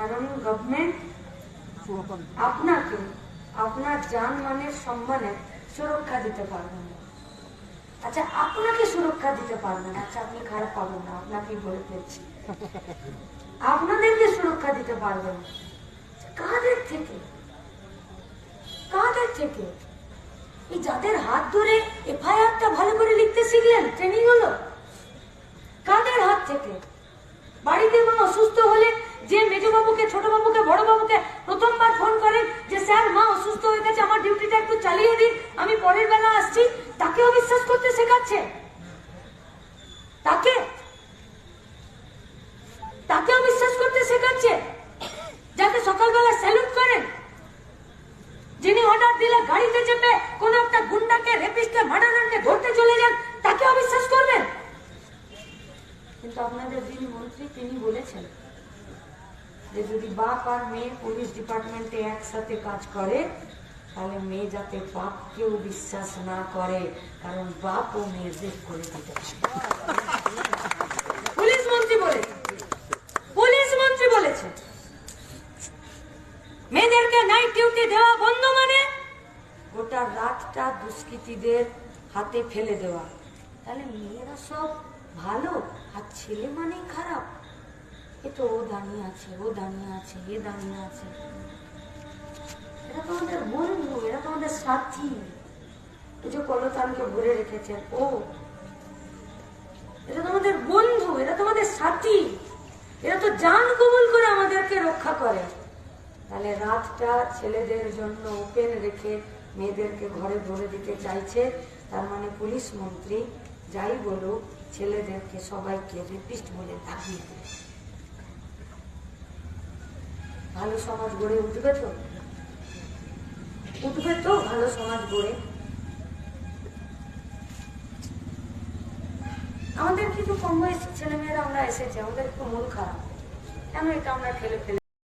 Government আপনাকে, আপনার জান মানের সম্মানে সুরক্ষা দিতে পারবে না। আচ্ছা আপনাকে সুরক্ষা দিতে পারবে না। আচ্ছা আপনি খারাপ পাবেন না বলে ফেলছি। আপনাদেরকে সুরক্ষা দিতে পারবে না। কাদের থেকে? কাদের থেকে? এই যাদের হাত ধরে এফআইআরটা ভালো করে লিখতে শিখলেন ট্রেনিং হলো। কাদের হাত থেকে? বাড়িতে মা অসুস্থ হলে যে মেজবাবুকে ছোট বাবুকে বড় বাবুকে প্রথমবার ফোন করেন যে, স্যার, মা অসুস্থ হয়ে গেছে, আমার ডিউটিটা একটু চালিয়ে দিন, আমি পরের বেলা আসছি। তাকেও বিশ্বাস করতে শেখাচ্ছে। তাকে? তাকেও বিশ্বাস করতে শেখাচ্ছে। যাকে সকালবেলা স্যালুট করেন। যিনি অর্ডার দিলে গাড়িতে চেপে কোন একটা গুন্ডাকে আপনাদের যিনি মন্ত্রী তিনি বলেছেন যে যদি বাপ আর মেয়ে পুলিশ ডিপার্টমেন্টে একসাথে কাজ করে, তাহলে মেয়ে যাতে বাপকেও বিশ্বাস না করে, কারণ বাপ ও মেয়েদের করে দিতে পুলিশ মন্ত্রী পুলিশ মন্ত্রী বলেছেন, মেয়েদেরকে নাইট ডিউটি দেওয়া বন্ধ মানে গোটা রাতটা দুষ্কৃতীদের হাতে ফেলে দেওয়া। তাহলে মেয়েরা সব ভালো? আর ছেলে মানেই খারাপ। এ তো ও দাঁড়িয়ে আছে, ও দাঁড়িয়ে আছে, এ দাঁড়িয়ে আছে। এরা তো আমাদের বন্ধু, এরা তো আমাদের সাথী। এই যে কলতানকে ভরে রেখেছেন ও। এরা তো আমাদের বন্ধু, এরা তো আমাদের সাথী। এরা তো জান কবুল করে আমাদেরকে রক্ষা করে। তাহলে রাতটা ছেলেদের জন্য ওপেন রেখে মেয়েদেরকে ঘরে ভরে দিতে চাইছে, তার মানে পুলিশ মন্ত্রী যাই বলুক ছেলেদেরকে সবাইকে রেপিস্ট বলে দাবিয়ে দেবে ভালো সমাজ গড়ে উঠবে তো? উঠবে তো ভালো সমাজ গড়ে? আমাদের কিছু কম বয়সী ছেলেমেয়েরা আমরা এসেছি, আমাদের একটু মন খারাপ। কেন এটা আমরা ঠেলে ফেলে